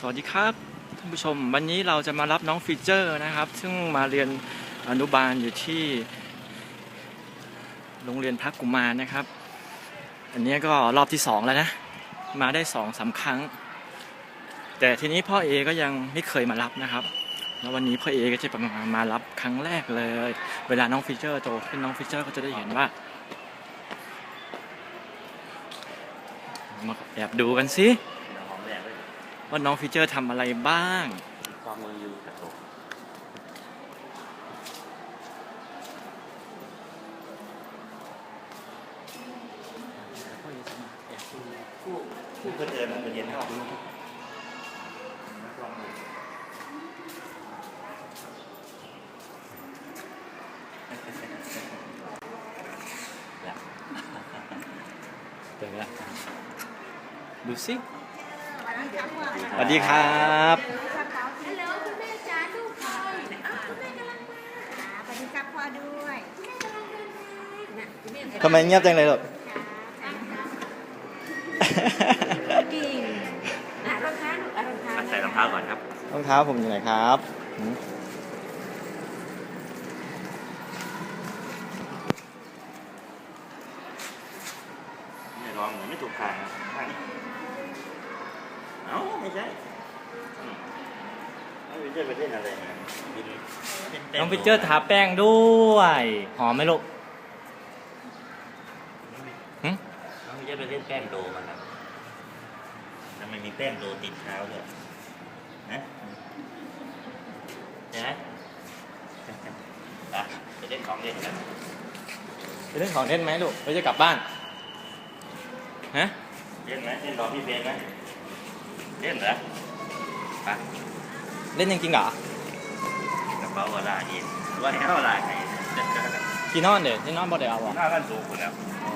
สวัสดีครับท่านผู้ชมวันนี้เราจะมารับน้องฟีเจอร์นะครับ ซึ่งมาเรียนอนุบาลอยู่ที่ โรงเรียนพักกุมารนะครับ อันนี้ก็รอบที่สองแล้วนะ มาได้สองสามครั้ง แต่ทีนี้พ่อเอก็ยังไม่เคยมารับนะครับแล้ววันนี้พ่อเอก็จะมามารับครั้งแรกเลย เวลาน้องฟีเจอร์โตขึ้นน้องฟีเจอร์ก็จะได้เห็นว่ามาแอบดูกันสิ หอมแดงด้วย ว่าน้องฟีเจอร์ทำอะไรบ้างความมืออยู่กระตุกคู่คู่เพื่อนเดินเพื่อนเย็นเข้าเดี๋ยวนะดูสิ สวัสดีครับฮัลโหลคุณแม่จ๋าลูกพ่ออ้าวคุณแม่กำลังมาสวัสดีครับพ่อด้วยคุณแม่กำลังเดินทางน่ะคุณแม่ทำไมเงียบจังเลยลูกกิ่งอะรองเท้าลูกอะรองเท้าใส่รองเท้าก่อนครับรองเท้าผมอยู่ไหนครับไม่ลองเหมือนไม่ถูกทางนะทาง ไม่ใช่อืมเอาไปเจอไปเล่นอะไรนะบินเล่ต้น้องฟีเจอร์ทาแป้งด้วย หอมไหมลูกหึน้องไปเจอไปเล่นแป้งโดมันนะทำไมมีแป้งโดติดเท้าด้วยนะเห็นไหมอะไปเล่นของเล่นกันไปเล่นของเล่นไหมลูกเราจะกลับบ้านฮะเล่นไหมเล่นรอพี่เบนไหมเล่นเหรอไปเล่นจริงๆเหรอกระเป๋าก็ลาเย็นว่าให้เขาลาไงที่นอนเดี๋ยวที่นอนบ่เดี๋ยวเอาหอะน้ากันสูงคุณแล้วอ๋อ